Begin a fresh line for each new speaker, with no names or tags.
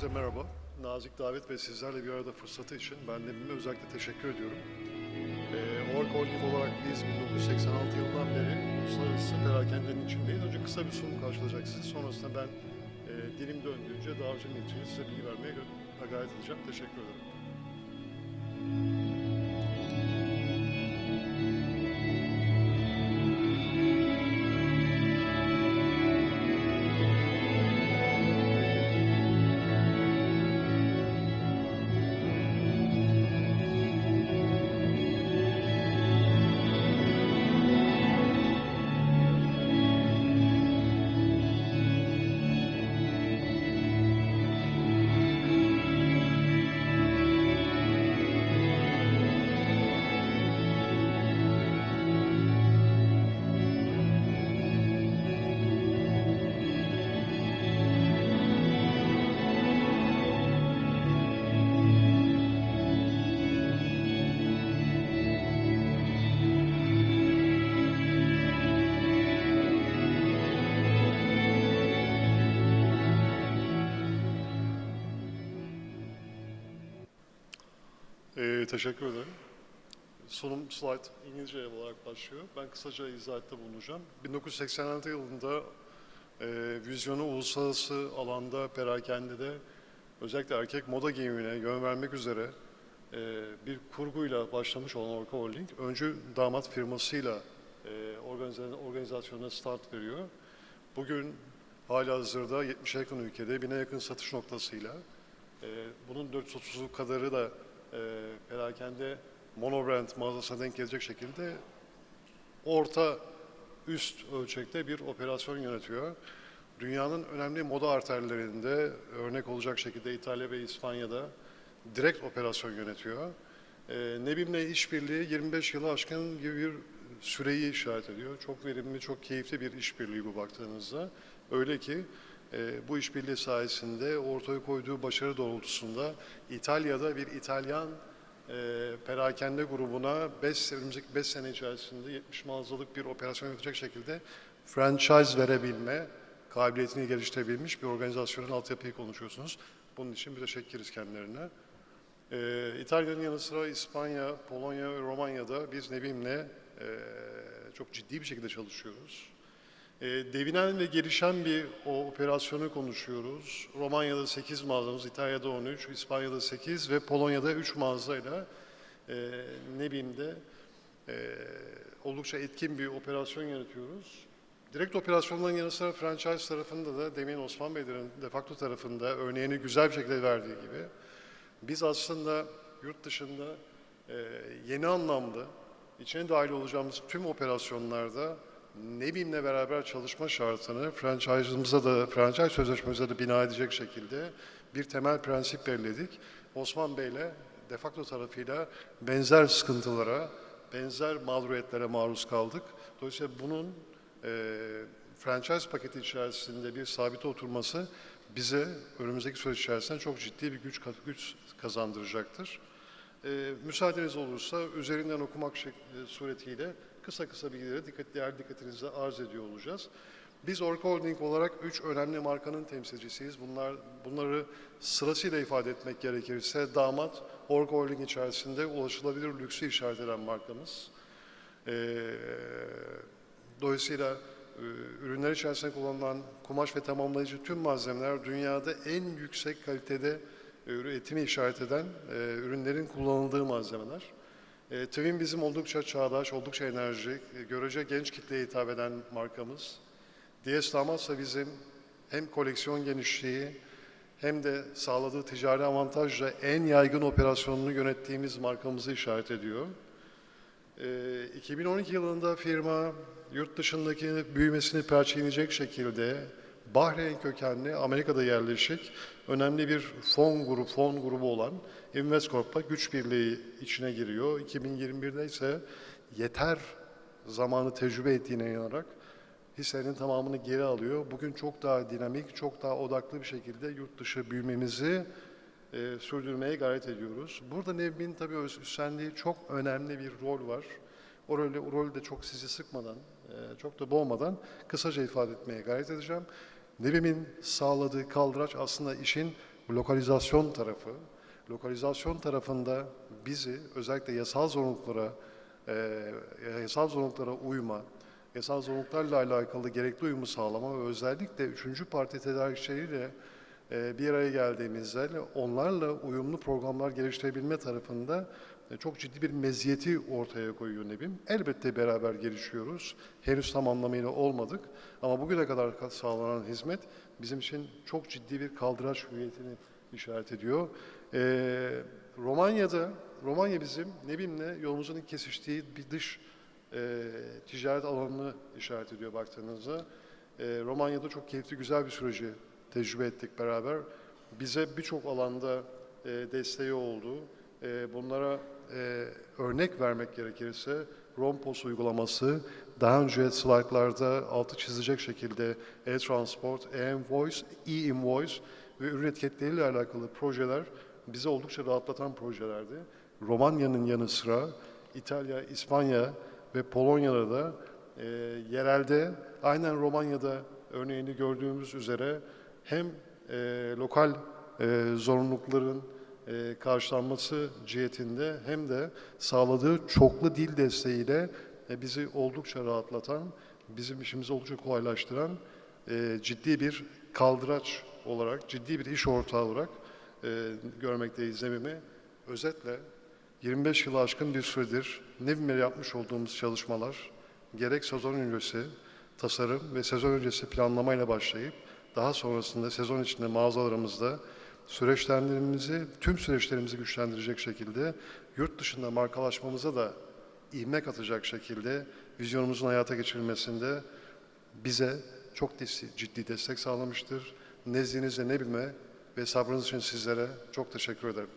Herkese merhaba. Nazik davet ve sizlerle bir arada fırsatı için ben de özellikle teşekkür ediyorum. Ee, Ork Holding olarak biz 1986 yılından beri uluslararası perakendenin içindeyiz. Önce kısa bir sunum karşılayacak sizi. Sonrasında ben e, dilim döndüğünce dağarcığım için size bilgi vermeye gayret edeceğim. Teşekkür ederim. Teşekkür ederim. Sunum slide İngilizce olarak başlıyor. Ben kısaca izahatta bulunacağım. 1986 yılında e, vizyonu uluslararası alanda, perakendede özellikle erkek moda giyimine yön vermek üzere e, bir kurguyla başlamış olan Orka Holding, öncü damat firmasıyla e, organizasyona start veriyor. Bugün hala hazırda 70'e yakın ülkede, bine yakın satış noktasıyla, e, bunun 430'u kadarı da e, perakende monobrand mağazasına denk gelecek şekilde orta üst ölçekte bir operasyon yönetiyor. Dünyanın önemli moda arterlerinde örnek olacak şekilde İtalya ve İspanya'da direkt operasyon yönetiyor. E, Nebim'le işbirliği 25 yılı aşkın gibi bir süreyi işaret ediyor. Çok verimli, çok keyifli bir işbirliği bu baktığınızda. Öyle ki e, bu işbirliği sayesinde ortaya koyduğu başarı doğrultusunda İtalya'da bir İtalyan e, perakende grubuna 5 önümüzdeki 5 sene içerisinde 70 mağazalık bir operasyon yapacak şekilde franchise verebilme kabiliyetini geliştirebilmiş bir organizasyonun altyapıyı konuşuyorsunuz. Bunun için bir teşekkürüz kendilerine. Ee, İtalya'nın yanı sıra İspanya, Polonya ve Romanya'da biz Nebim'le e, çok ciddi bir şekilde çalışıyoruz. E, devinen ve gelişen bir o operasyonu konuşuyoruz. Romanya'da 8 mağazamız, İtalya'da 13, İspanya'da 8 ve Polonya'da 3 mağazayla e, Nebim'de e, oldukça etkin bir operasyon yönetiyoruz. Direkt operasyonların yanı sıra franchise tarafında da demin Osman Beylerin de facto tarafında örneğini güzel bir şekilde verdiği gibi biz aslında yurt dışında e, yeni anlamda içine dahil olacağımız tüm operasyonlarda Nebim'le beraber çalışma şartını franchise'ımıza da, franchise sözleşmemize de bina edecek şekilde bir temel prensip belirledik. Osman Bey'le de facto tarafıyla benzer sıkıntılara, benzer mağduriyetlere maruz kaldık. Dolayısıyla bunun e, franchise paketi içerisinde bir sabite oturması bize önümüzdeki süreç içerisinde çok ciddi bir güç, güç kazandıracaktır. E, müsaadeniz olursa üzerinden okumak e, suretiyle kısa kısa bilgileri dikkat, değer dikkatinize arz ediyor olacağız. Biz Orka Holding olarak üç önemli markanın temsilcisiyiz. Bunlar, bunları sırasıyla ifade etmek gerekirse damat Orka Holding içerisinde ulaşılabilir lüksü işaret eden markamız. Ee, dolayısıyla e, ürünler içerisinde kullanılan kumaş ve tamamlayıcı tüm malzemeler dünyada en yüksek kalitede e, üretimi işaret eden e, ürünlerin kullanıldığı malzemeler. E, Twin bizim oldukça çağdaş, oldukça enerjik, e, görece genç kitleye hitap eden markamız. DS Damatsa bizim hem koleksiyon genişliği hem de sağladığı ticari avantajla en yaygın operasyonunu yönettiğimiz markamızı işaret ediyor. Ee, 2012 yılında firma yurt dışındaki büyümesini perçinleyecek şekilde Bahreyn kökenli Amerika'da yerleşik önemli bir fon grubu, fon grubu olan Investcorp'la güç birliği içine giriyor. 2021'de ise yeter zamanı tecrübe ettiğine inanarak hissenin tamamını geri alıyor. Bugün çok daha dinamik, çok daha odaklı bir şekilde yurt dışı büyümemizi e, sürdürmeye gayret ediyoruz. Burada Nevbin tabii üstlendiği çok önemli bir rol var. O rolü, o rolü de çok sizi sıkmadan, e, çok da boğmadan kısaca ifade etmeye gayret edeceğim. Nevim'in sağladığı kaldıraç aslında işin lokalizasyon tarafı, lokalizasyon tarafında bizi özellikle yasal zorunluluklara, e, yasal zorunluluklara uyma, yasal zorunluluklarla alakalı gerekli uyumu sağlama ve özellikle üçüncü parti tedarikçileriyle e, bir araya geldiğimizde onlarla uyumlu programlar geliştirebilme tarafında çok ciddi bir meziyeti ortaya koyuyor Nebim. Elbette beraber gelişiyoruz. Henüz tam anlamıyla olmadık ama bugüne kadar sağlanan hizmet bizim için çok ciddi bir kaldıraç hüviyetini işaret ediyor. E, Romanya'da, Romanya bizim Nebim'le yolumuzun kesiştiği bir dış e, ticaret alanını işaret ediyor baktığınızda. E, Romanya'da çok keyifli, güzel bir süreci tecrübe ettik beraber. Bize birçok alanda e, desteği oldu. E, bunlara e, örnek vermek gerekirse Rompos uygulaması daha önce slaytlarda altı çizecek şekilde e-transport, e-invoice, e-invoice ve ürün etiketleriyle alakalı projeler bize oldukça rahatlatan projelerdi. Romanya'nın yanı sıra İtalya, İspanya ve Polonya'da da e, yerelde aynen Romanya'da örneğini gördüğümüz üzere hem e, lokal e, zorunlulukların e, karşılanması cihetinde hem de sağladığı çoklu dil desteğiyle e, bizi oldukça rahatlatan, bizim işimizi oldukça kolaylaştıran e, ciddi bir kaldıraç olarak, ciddi bir iş ortağı olarak e, görmekteyiz Nemim'i. Özetle 25 yılı aşkın bir süredir Nevim'le yapmış olduğumuz çalışmalar gerek sezon öncesi tasarım ve sezon öncesi planlamayla başlayıp daha sonrasında sezon içinde mağazalarımızda süreçlerimizi, tüm süreçlerimizi güçlendirecek şekilde yurt dışında markalaşmamıza da ivme katacak şekilde vizyonumuzun hayata geçirilmesinde bize çok ciddi destek sağlamıştır. Nezdinizde ne bilme ve sabrınız için sizlere çok teşekkür ederim.